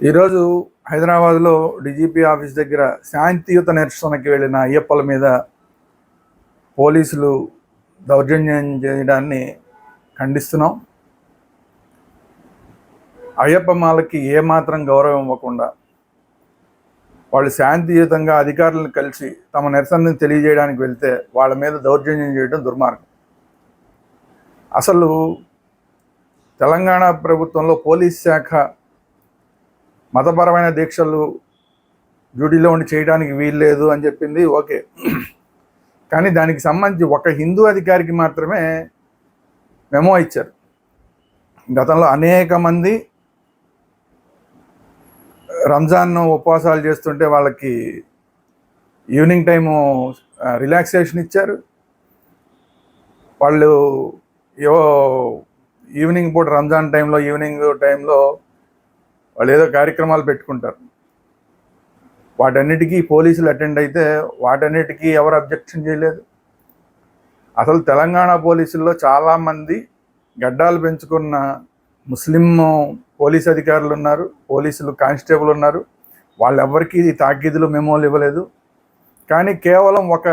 ఈరోజు హైదరాబాద్లో DGP office దగ్గర శాంతియుత నిరసనకి వెళ్ళిన అయ్యప్పల మీద పోలీసులు దౌర్జన్యం చేయడాన్ని ఖండిస్తున్నాం. అయ్యప్ప మాలకి ఏమాత్రం గౌరవం ఇవ్వకుండా వాళ్ళు శాంతియుతంగా అధికారులను కలిసి తమ నిరసనని తెలియజేయడానికి వెళ్తే వాళ్ళ మీద దౌర్జన్యం చేయడం దుర్మార్గం. అసలు తెలంగాణ ప్రభుత్వంలో పోలీస్ శాఖ మతపరమైన దీక్షలు డ్యూటీలో ఉండి చేయడానికి వీల్లేదు అని చెప్పింది ఓకే. కానీ దానికి సంబంధించి ఒక హిందూ అధికారికి మాత్రమే మెమో ఇచ్చారు. గతంలో అనేక మంది రంజాన్ ఉపవాసాలు చేస్తుంటే వాళ్ళకి ఈవినింగ్ టైము రిలాక్సేషన్ ఇచ్చారు. వాళ్ళు ఏవో ఈవినింగ్ పూట రంజాన్ టైంలో ఈవినింగ్ టైంలో వాళ్ళు ఏదో కార్యక్రమాలు పెట్టుకుంటారు. వాటన్నిటికీ పోలీసులు అటెండ్ అయితే వాటన్నిటికీ ఎవరు అబ్జెక్షన్ చేయలేదు. అసలు తెలంగాణ పోలీసుల్లో చాలామంది గడ్డాలు పెంచుకున్న ముస్లిం పోలీస్ అధికారులు ఉన్నారు పోలీసులు కానిస్టేబుల్ ఉన్నారు. వాళ్ళెవ్వరికీ తాకీదులు మెమోలు ఇవ్వలేదు. కానీ కేవలం ఒక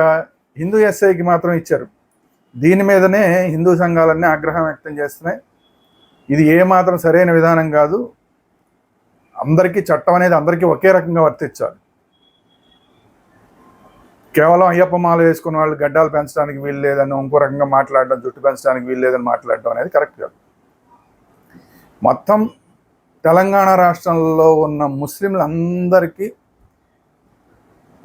హిందూ ఎస్ఐకి మాత్రం ఇచ్చారు. దీని మీదనే హిందూ సంఘాలన్నీ ఆగ్రహం వ్యక్తం చేస్తున్నాయి. ఇది ఏమాత్రం సరైన విధానం కాదు. అందరికీ చట్టం అనేది అందరికీ ఒకే రకంగా వర్తించాలి. కేవలం అయ్యప్ప మాల వేసుకున్న వాళ్ళు గడ్డాలు పెంచడానికి వీలు లేదని ఇంకో రకంగా మాట్లాడడం జుట్టు పెంచడానికి వీలు లేదని మాట్లాడడం అనేది కరెక్ట్ కాదు. మొత్తం తెలంగాణ రాష్ట్రంలో ఉన్న ముస్లింలందరికీ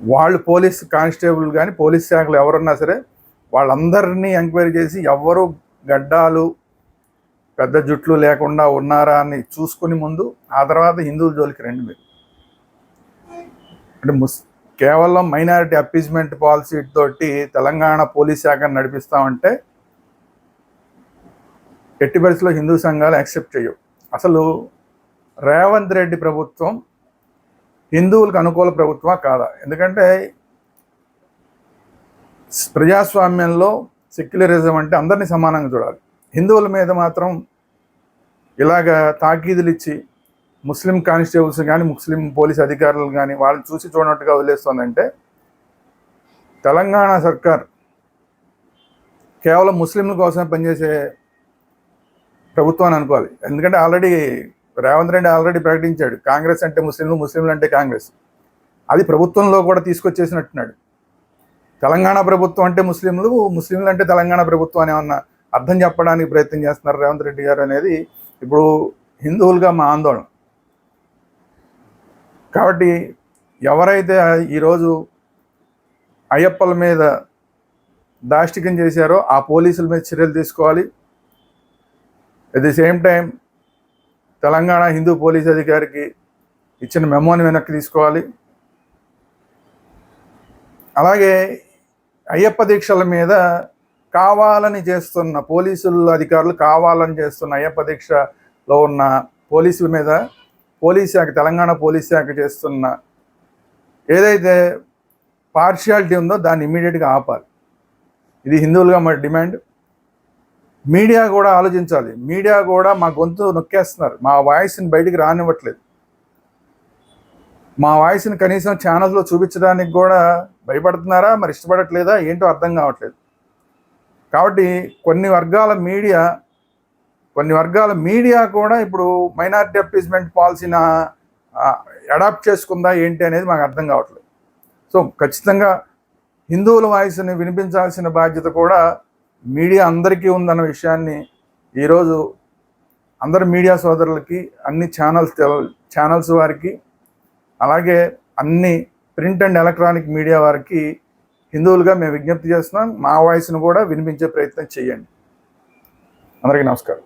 వాళ్ళు పోలీస్ కానిస్టేబుల్ కానీ పోలీస్ శాఖలు ఎవరున్నా సరే వాళ్ళందరినీ ఎంక్వైరీ చేసి ఎవరు గడ్డాలు పెద్ద జుట్లు లేకుండా ఉన్నారా అని చూసుకుని ముందు ఆ తర్వాత హిందువుల జోలికి రండి మీరు. అంటే ముస్ కేవలం మైనారిటీ అప్పీజ్మెంట్ పాలసీ తోటి తెలంగాణ పోలీస్ శాఖను నడిపిస్తామంటే ఎట్టి పరిస్థితిలో హిందూ సంఘాలు యాక్సెప్ట్ చేయవు. అసలు రేవంత్ రెడ్డి ప్రభుత్వం హిందువులకు అనుకూల ప్రభుత్వమా కాదా? ఎందుకంటే ప్రజాస్వామ్యంలో సెక్యులరిజం అంటే అందరినీ సమానంగా చూడాలి. హిందువుల మీద మాత్రం ఇలాగ తాకీదులు ఇచ్చి ముస్లిం కానిస్టేబుల్స్ కానీ ముస్లిం పోలీస్ అధికారులు కానీ వాళ్ళని చూసి చూడనట్టుగా వదిలేస్తుందంటే తెలంగాణ సర్కార్ కేవలం ముస్లింల కోసమే పనిచేసే ప్రభుత్వం అని అనుకోవాలి. ఎందుకంటే ఆల్రెడీ రేవంత్ రెడ్డి ఆల్రెడీ ప్రకటించాడు కాంగ్రెస్ అంటే ముస్లింలు ముస్లింలు అంటే కాంగ్రెస్. అది ప్రభుత్వంలో కూడా తీసుకొచ్చేసినట్టున్నాడు. తెలంగాణ ప్రభుత్వం అంటే ముస్లింలు ముస్లింలు అంటే తెలంగాణ ప్రభుత్వం అని ఏమన్నా అర్థం చెప్పడానికి ప్రయత్నం చేస్తున్నారు రేవంత్ రెడ్డి గారు అనేది ఇప్పుడు హిందువులుగా మా ఆందోళన. కాబట్టి ఎవరైతే ఈరోజు అయ్యప్పల మీద దాష్టికం చేశారో ఆ పోలీసుల మీద చర్యలు తీసుకోవాలి. At the same time Telangana Hindu police అధికారికి ఇచ్చిన మెమోని వెనక్కి తీసుకోవాలి. అలాగే అయ్యప్ప దీక్షల మీద కావాలని చేస్తున్న పోలీసుల అధికారులు కావాలని చేస్తున్న అయ్యప్ప దీక్షలో ఉన్న పోలీసుల మీద పోలీస్ శాఖ తెలంగాణ పోలీస్ శాఖ చేస్తున్న ఏదైతే పార్షియాలిటీ ఉందో దాన్ని ఇమీడియట్గా ఆపాలి. ఇది హిందువులుగా మరి డిమాండ్. మీడియా కూడా ఆలోచించాలి. మీడియా కూడా మా గొంతు నొక్కేస్తున్నారు. మా వాయిస్ని బయటికి రానివ్వట్లేదు. మా వాయిస్ని కనీసం ఛానల్స్లో చూపించడానికి కూడా భయపడుతున్నారా? మరి ఇష్టపడట్లేదా? ఏంటో అర్థం కావట్లేదు. కాబట్టి కొన్ని వర్గాల మీడియా కొన్ని వర్గాల మీడియా కూడా ఇప్పుడు మైనారిటీ అప్పీస్మెంట్ పాలసీని అడాప్ట్ చేసుకుందా ఏంటి అనేది మాకు అర్థం కావట్లేదు. సో ఖచ్చితంగా హిందువుల వాయిస్ని వినిపించాల్సిన బాధ్యత కూడా మీడియా అందరికీ ఉందన్న విషయాన్ని ఈరోజు అందరు మీడియా సోదరులకి అన్ని ఛానల్స్ ఛానల్స్ వారికి అలాగే అన్ని ప్రింట్ అండ్ ఎలక్ట్రానిక్ మీడియా వారికి హిందువులుగా మేము విజ్ఞప్తి చేస్తున్నాం మా వాయిస్ను కూడా వినిపించే ప్రయత్నం చేయండి. అందరికీ నమస్కారం.